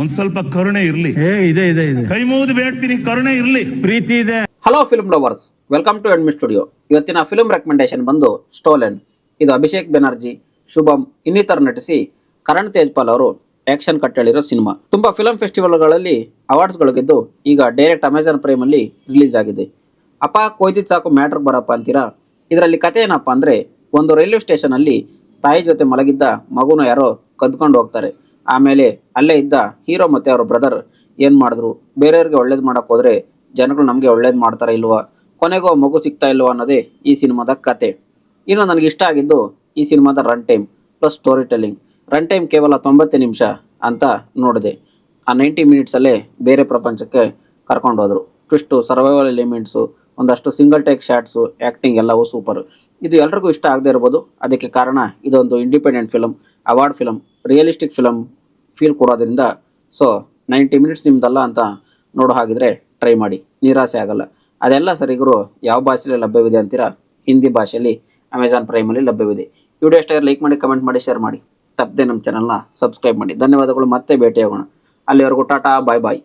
ಒಂದ್ ಸ್ವಲ್ಪ ಕರುಣೆ ಇರ್ಲಿ. ಏ ಇದೆ ಇದೆ ಇದೆ. ಕೈ ಮುಗಿದು ಬೇಡ್ತೀನಿ ಕರುಣೆ ಇರ್ಲಿ. ಪ್ರೀತಿ ಇದೆ. Hello film lovers welcome to ಎಡ್ಮಿ studio ಇವತ್ತಿನ ಫಿಲ್ಮ್ ರೆಕಮೆಂಡೇಶನ್ ಬಂದು ಸ್ಟೋಲೆನ್ ಇದು ಅಭಿಷೇಕ್ ಬೆನರ್ಜಿ ಶುಭಂ ಇನ್ನಿತರ ನಟಿಸಿ ಕರಣ್ ತೇಜ್ಪಾಲ್ ಅವರು ಆಕ್ಷನ್ ಕಟ್ಟಳಿರೋ ಸಿನಿಮಾ ತುಂಬಾ ಫಿಲಂ ಫೆಸ್ಟಿವಲ್ಗಳಲ್ಲಿ ಅವಾರ್ಡ್ಸ್ಗಳು ಗೆದ್ದು ಈಗ ಡೈರೆಕ್ಟ್ ಅಮೆಜಾನ್ ಪ್ರೈಮ್ ಅಲ್ಲಿ ರಿಲೀಸ್ ಆಗಿದೆ. ಅಪ್ಪ ಕೊಯ್ದಿದ್ ಸಾಕು ಮ್ಯಾಟ್ರ್ ಬರಪ್ಪ ಅಂತೀರಾ? ಇದರಲ್ಲಿ ಕತೆ ಏನಪ್ಪಾ ಅಂದ್ರೆ ಒಂದು ರೈಲ್ವೆ ಸ್ಟೇಷನ್ ಅಲ್ಲಿ ತಾಯಿ ಜೊತೆ ಮಲಗಿದ್ದ ಮಗುನ ಯಾರೋ ಕದ್ಕೊಂಡು ಹೋಗ್ತಾರೆ. ಆಮೇಲೆ ಅಲ್ಲೇ ಇದ್ದ ಹೀರೋ ಮತ್ತೆ ಅವ್ರ ಬ್ರದರ್ ಏನ್ ಮಾಡಿದ್ರು? ಬೇರೆಯವ್ರಿಗೆ ಒಳ್ಳೇದು ಮಾಡಕ್ ಹೋದ್ರೆ ಜನಗಳು ನಮಗೆ ಒಳ್ಳೇದು ಮಾಡ್ತಾರ ಇಲ್ವಾ? ಕೊನೆಗೂ ಮಗು ಸಿಗ್ತಾ ಇಲ್ವಾ ಅನ್ನೋದೇ ಈ ಸಿನಿಮಾದ ಕತೆ. ಇನ್ನು ನನಗೆ ಇಷ್ಟ ಆಗಿದ್ದು ಈ ಸಿನಿಮಾದ run time plus storytelling run time ಕೇವಲ ತೊಂಬತ್ತು ನಿಮಿಷ ಅಂತ ನೋಡಿದೆ. ಆ ನೈಂಟಿ ಮಿನಿಟ್ಸಲ್ಲೇ ಬೇರೆ ಪ್ರಪಂಚಕ್ಕೆ ಕರ್ಕೊಂಡು ಹೋದರು. ಟ್ವಿಸ್ಟು ಸರ್ವೈವಲ್ ಎಲಿಮೆಂಟ್ಸು ಒಂದಷ್ಟು ಸಿಂಗಲ್ ಟೇಕ್ ಶಾಟ್ಸು ಆ್ಯಕ್ಟಿಂಗ್ ಎಲ್ಲವೂ ಸೂಪರ್ ಇದು ಎಲ್ರಿಗೂ ಇಷ್ಟ ಆಗದೆ ಇರ್ಬೋದು. ಅದಕ್ಕೆ ಕಾರಣ ಇದೊಂದು independent film award film realistic film feel ಕೊಡೋದ್ರಿಂದ ಸೊ ನೈಂಟಿ ಮಿನಿಟ್ಸ್ ನಿಮ್ದಲ್ಲ ಅಂತ ನೋಡೋ ಹಾಗಿದ್ರೆ ಟ್ರೈ ಮಾಡಿ. ನಿರಾಸೆ ಆಗಲ್ಲ. ಅದೆಲ್ಲ ಸರಿಗರು ಯಾವ ಭಾಷೆಯಲ್ಲಿ ಲಭ್ಯವಿದೆ ಅಂತೀರಾ? ಹಿಂದಿ ಭಾಷೆಯಲ್ಲಿ ಅಮೆಜಾನ್ ಪ್ರೈಮಲ್ಲಿ ಲಭ್ಯವಿದೆ. ವಿಡಿಯೋ ಇಷ್ಟ ಲೈಕ್ ಮಾಡಿ ಕಮೆಂಟ್ ಮಾಡಿ ಶೇರ್ ಮಾಡಿ. ತಪ್ಪದೆ ನಮ್ಮ ಚಾನಲ್ನ ಸಬ್ಸ್ಕ್ರೈಬ್ ಮಾಡಿ. ಧನ್ಯವಾದಗಳು. ಮತ್ತೆ ಭೇಟಿಯಾಗೋಣ. ಅಲ್ಲಿವರೆಗೂ ಟಾಟಾ ಬಾಯ್ ಬಾಯ್